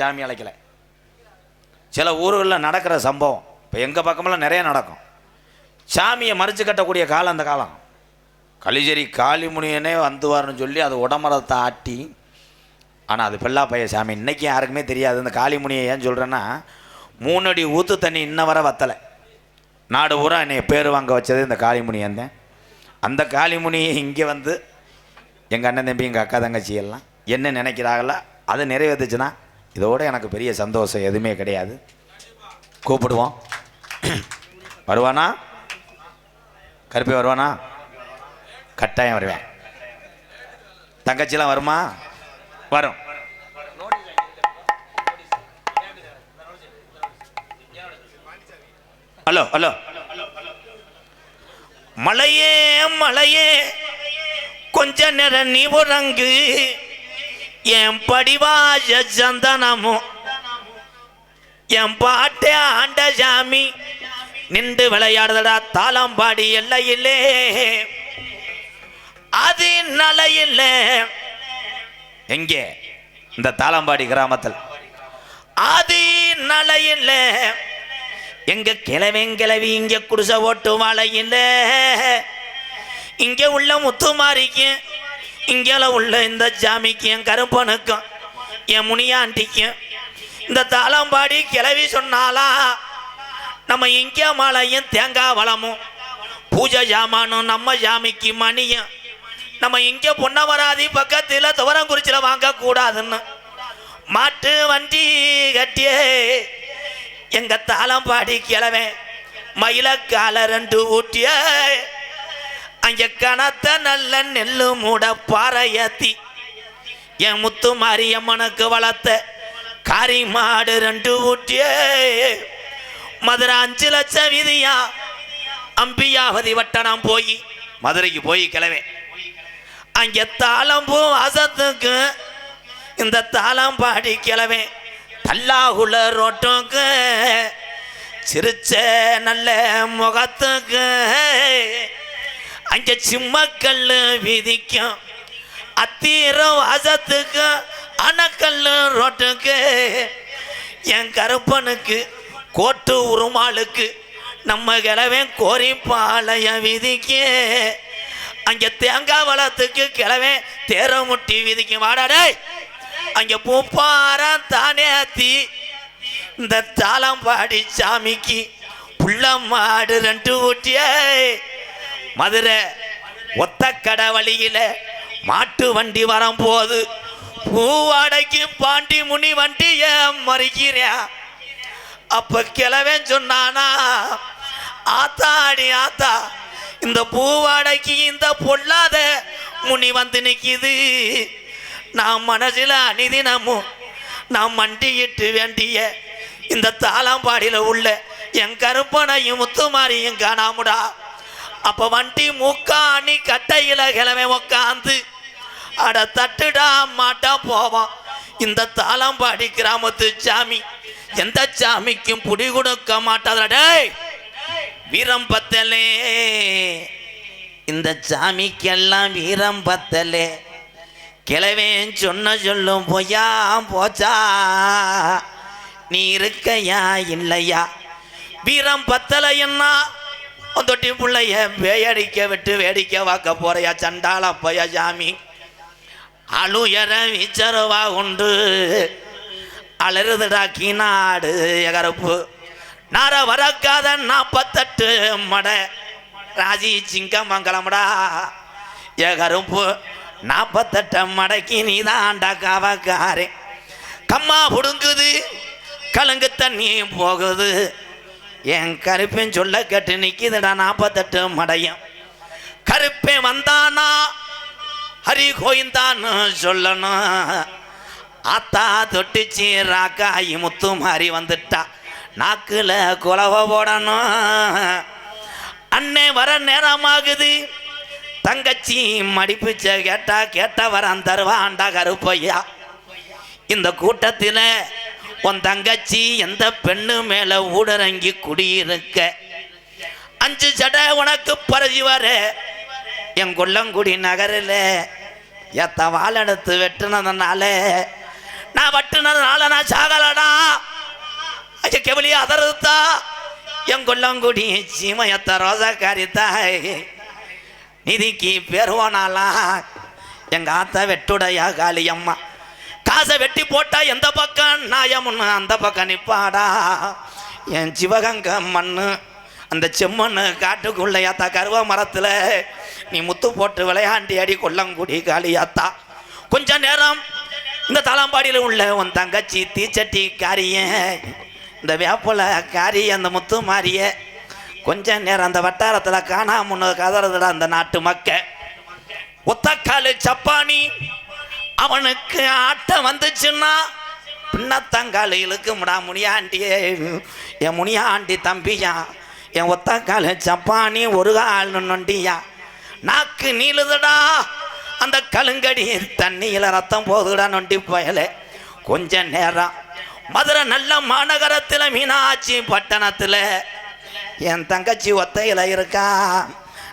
சாமி அழைக்கல. சில ஊர்களில் நடக்கிற சம்பவம் இப்போ எங்கள் பக்கமெல்லாம் நிறைய நடக்கும். சாமியை மறித்து கட்டக்கூடிய காலம் அந்த காலம். கலிஜரி காளிமுனியனே வந்துவார்னு சொல்லி அது உடம்பரத்தை ஆட்டி ஆனால் அது பெல்லா பைய சாமி இன்றைக்கி யாருக்குமே தெரியாது. இந்த காளிமுனியை ஏன் சொல்கிறேன்னா மூணு அடி ஊற்று தண்ணி இன்ன வரை வத்தலை. நாடு பூரா என்னை பேர் வாங்க வச்சது இந்த காளிமுனியன் தான். அந்த காளிமுனியை இங்கே வந்து எங்கள் அண்ணன் தம்பி எங்கள் அக்கா தங்கச்சி எல்லாம் என்ன நினைக்கிறாங்களோ அதை நிறைவேற்றுச்சுன்னா இதோட எனக்கு பெரிய சந்தோஷம் எதுவுமே கிடையாது. கூப்பிடுவோம். வருவானா? கருப்பி வருவானா? கட்டாயம் வருவேன். தங்கச்சிலாம் வருமா? வரும். Hello hello. மலையே மலையே கொஞ்ச நேரம் நீ உறங்கு. என் படிவாய சந்தனமும் என் பாட்டே ஆண்ட சாமி நின்று விளையாடுதடா தாளம்பாடி எல்லையிலே. அது நலையில். எங்கே? இந்த தாளம்பாடி கிராமத்தில். அது நலையில். எங்க கிழவன் கிளவி இங்க குடிசை ஓட்டு வாழையில்ல இங்க உள்ள முத்துமாரிக்கு இங்கே உள்ள இந்த ஜாமிக்கும் என் கருப்பனுக்கும் என் முனியாண்டிக்கும் இந்த தாளம்பாடி கிளவி சொன்னாலா நம்ம இங்கே மாலையும் தேங்காய் வளமும் பூஜை ஜாமானும் நம்ம ஜாமிக்கு மணியும் நம்ம இங்கே பொன்னவராதி பக்கத்தில் துவரங்குறிச்சியில் வாங்கக்கூடாதுன்னு. மாட்டு வண்டி கட்டியே எங்கள் தாளம்பாடி கிளவேன் மயிலக்கால ரெண்டு ஊட்டியே அங்க கனத்த நல்ல நெல்லு மூட பாறையத்தி. என் முத்து மாரியம்மனுக்கு வளர்த்த காரி மாடு ரெண்டு ஊட்டியே. மதுரை அஞ்சு லட்சம் விதியா? அம்பியாவதி வட்டணம் போய் மதுரைக்கு போய் கிளவேன் அங்கே தாளம்பூ வாசத்துக்கு இந்த தாளம் பாடி கிளவேன் தல்லாகுல ரோட்டுக்கு சிரிச்ச நல்ல முகத்துக்கு. அங்க சிம்மக்கல் விதிக்கும். அத்தீரம் வாசத்துக்கு அணக்கல் ரோட்டுக்கு. என் கருப்பனுக்கு கோட்டு உருமாளுக்கு நம்ம கிழவன் கோரி பாளைய வீதிக்கு. அங்கே தேங்காய் வளத்துக்கு கிழவன் தேரமுட்டி விதிக்கும் வாடாடே அங்கே பூப்பாரம் தானே அத்தி இந்த தாளம் பாடி சாமிக்கு புள்ள மாடு ரெண்டு ஊட்டியே. மதுரை ஒத்த கடை வழியில மாட்டு வண்டி வரும்போது பூவாடைக்கு பாண்டி முனி வண்டிய மறிக்கிறியா அப்ப கிழவன் சொன்னானா ஆத்தாடி ஆத்தா இந்த பூவாடைக்கு இந்த பொல்லாத முனி வந்து நிற்கிது நான் மனசில் அனிதினமும் நான் மண்டியிட்டு வேண்டிய இந்த தாளம்பாடியில் உள்ள என் கருப்பனையும் முத்துமாரியும் காணாமுடா. அப்ப வண்டி மூக்காணி கட்டையில கிழமை உக்காந்து அட தட்டுடா மாட்டா போவான் இந்த தாளம்பாடி கிராமத்து சாமி எந்த சாமிக்கும் புடி கொடுக்க மாட்டாதடே வீரம் பத்தலே. இந்த சாமிக்கெல்லாம் வீரம் பத்தலே. கிழவன் சொன்ன சொல்லும் பொய்யா போச்சா? நீ இருக்கையா இல்லையா? வீரம் பத்தலைன்னா தொட்டி பிள்ளைய வேயடிக்க விட்டு வேடிக்கை வாக்க போறையா சண்டாள பைய சாமி. அழுயர விச்சரவா உண்டு. அலறுதுடா கீநாடு எகரப்பு. நார வரக்காத நாப்பத்தெட்டு மட ராஜி சிங்கமங்கலம்டா எகருப்பு. நாற்பத்தெட்டு மடக்கி நீதாண்டா காவக்காரே. கம்மா புடுங்குது கலங்கு தண்ணி போகுது. என் கருப்பேன் சொல்ல கேட்டு நிற்கிதுடா நாற்பத்தெட்டு மடையும். கருப்பேன் வந்தானா? ஹரி கோயிந்தான்னு சொல்லணும். ஆத்தா தொட்டுச்சு ராக்காயி முத்து மாறி வந்துட்டா. நாக்கில் குலவ போடணும். அண்ணே வர நேரமாகுது. தங்கச்சி மடிப்பிச்ச கேட்டா கேட்ட வரான் தருவான்டா கருப்பையா. இந்த கூட்டத்தில் உன் தங்கச்சி எந்த பெண்ணு மேல ஊடரங்கி குடியிருக்க? அஞ்சு சடை உனக்கு பரவி வர. என் கொல்லங்குடி நகரில் எத்த வாழெடுத்து வெட்டுனதுனால நான் வெட்டினதுனால நான் சாகலடா. ஐயா கெவலி அதருத்தா என் கொல்லங்குடி சீமையத்த ரோசாக்காரி தாய் நிதிக்கு பெருவனாலாம் எங்கள் ஆத்த வெட்டுடையா காளியம்மா. காசை வெட்டி போட்டா எந்த பக்கம்? நாயமுன்னு அந்த பக்கம் நிப்பாடா. என் சிவகங்க மண்ணு அந்த செம்மண்ணு காட்டுக்குள்ளையாத்தா கருவ மரத்தில் நீ முத்து போட்டு விளையாண்டி அடி கொல்லங்குடி காளியாத்தா. கொஞ்ச நேரம் இந்த தலம்பாடியில் உள்ள உன் தங்கச்சி தீச்சட்டி காரிய இந்த வேப்பல காரி அந்த முத்து மாறிய கொஞ்ச நேரம் அந்த வட்டாரத்தில் காணாம கதறதுடா அந்த நாட்டு மக்க. ஒத்தக்காலு சப்பானி அவனுக்கு ஆட்டம் வந்துச்சுன்னா பின்னத்தங்கால இழுக்கும்டா முனியாண்டியே என் முனியாண்டி தம்பியா என் ஒத்தக்கால ஜப்பானி ஒரு கால் நொண்டியா நாக்கு நீளுதுடா அந்த கழுங்கடி தண்ணியில் ரத்தம் போகுதுடா நொண்டி பயலே. கொஞ்ச நேரம் மதுரை நல்ல மாநகரத்தில் மீனாட்சி பட்டணத்தில் என் தங்கச்சி ஒத்தையில் இருக்கா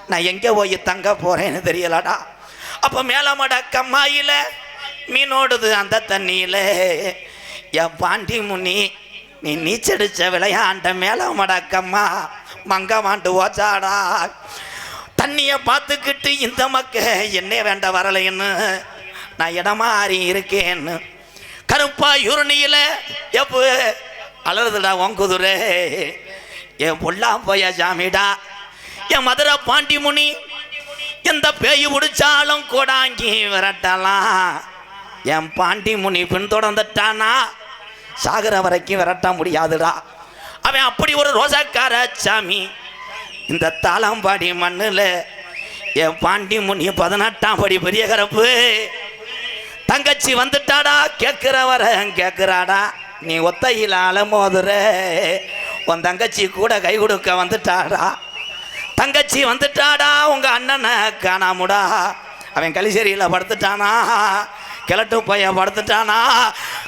நான் எங்கே போய் தங்க போகிறேன்னு தெரியலடா. அப்போ மேலமட கம்மாயில் மீனோடுது அந்த தண்ணியில். என் பாண்டி முனி நீ நீச்சடிச்ச விளையாண்ட மேலமட மடக்கம்மா மங்க ஓச்சாடா. தண்ணியை பார்த்துக்கிட்டு இந்த மக்க என்னே வேண்ட வரலைன்னு நான் இடமாறி இருக்கேன்னு. கருப்பா யூரணியில் எப்போ அலறுதுடா ஒங்குதுரே என் பொல்லா போய சாமிடா என் மதுரை பாண்டி முனி எந்த பேய் பிடிச்சாலும் கூடாங்கி விரட்டலாம். என் பாண்டி முனி பின்தொடர்ந்துட்டானா? சாகுற வரைக்கும் விரட்ட முடியாதுடா. அவன் அப்படி ஒரு ரோசக்கார சாமி. இந்த தாளம்பாடி மண்ணில் என் பாண்டி முனி பதினெட்டாம் படி பெரிய கரப்பு. தங்கச்சி வந்துட்டாடா கேட்குற வர கேட்குறாடா. நீ ஒத்தையில் அலமோதுற. உன் தங்கச்சி கூட கை கொடுக்க வந்துட்டாடா. தங்கச்சி வந்துட்டாடா உங்கள் அண்ணனை காணாமுடா. அவன் கலிசேரியில் படுத்துட்டானா. கிழட்டு பையன் படுத்துட்டானா?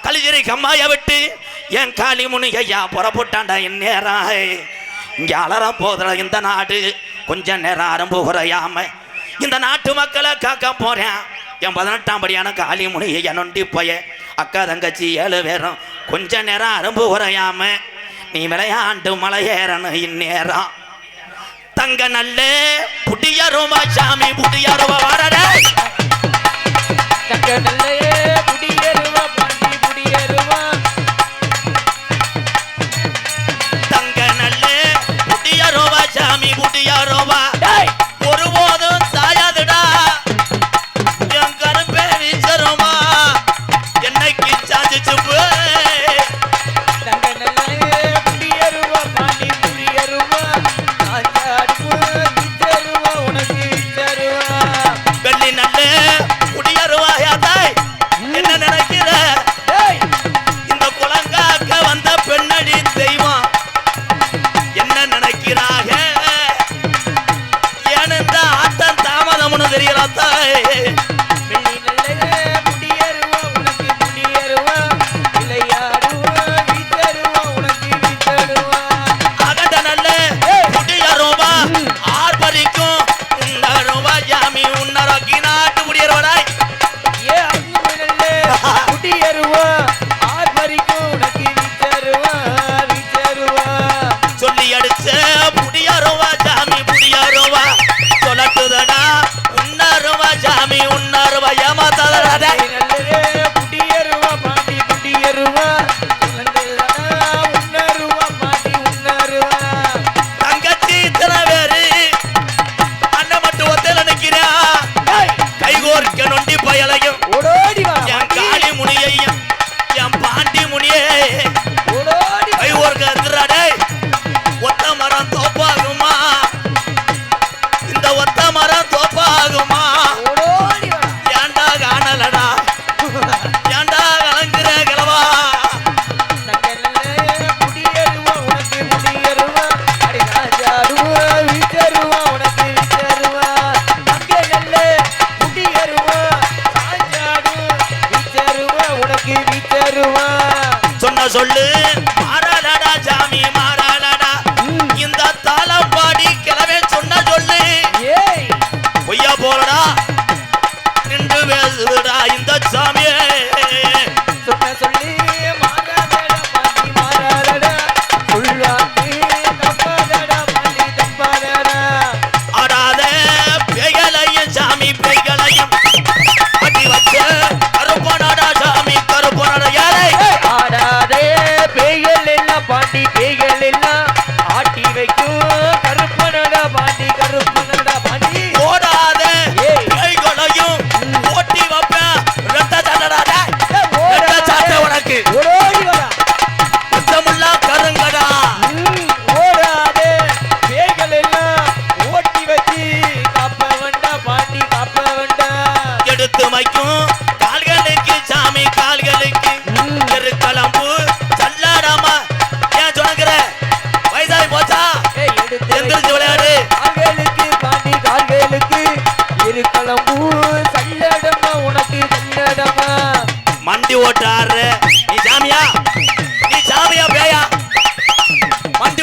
கலிஜரி கம்மாய விட்டு என் காளி முனி ஐயா புறப்பட்டான்டா இந்நேரம் இங்கே அலற போதுற இந்த நாடு கொஞ்ச நேரம் அரும்பு குறையாம. இந்த நாட்டு மக்களை காக்க போறேன். என் பதினெட்டாம் படியான காளி முனி ஐயா நொண்டி பைய அக்கா தங்கச்சி ஏழு பேரும் கொஞ்ச நேரம் அரும்பு குறையாம நீ விளையாண்டு மலையேறணும் இந்நேரம். தங்க நல்ல புடியருமா சாமி புடியருமா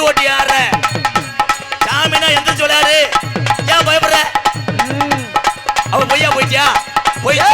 குச்சி ஓட்டி ஆடுற சாமினா எந்த சொல்லாரு ஏன் பயப்படுற? அவ பொய்யா போயிட்டியா? பொய்யா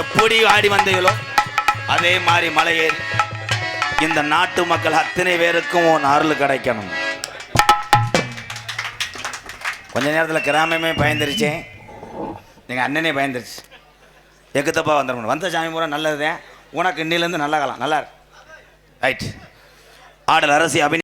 எப்படி ஆடி வந்தீங்களோ அதே மாதிரி மலையேறி இந்த நாட்டு மக்கள் அத்தனை பேருக்கும் உன் அருள் கிடைக்கணும். கொஞ்ச நேரத்தில் கிராமமே பயந்துருச்சேன் எங்கள் அண்ணனே பயந்துருச்சு. எக்கு தப்பா வந்துடணும் வந்த சாமி பூரா நல்லதுதான். உனக்கு இன்னிலேருந்து நல்லா கலாம். நல்லா இருக்கு ரைட் ஆடல் அரசி அபிநய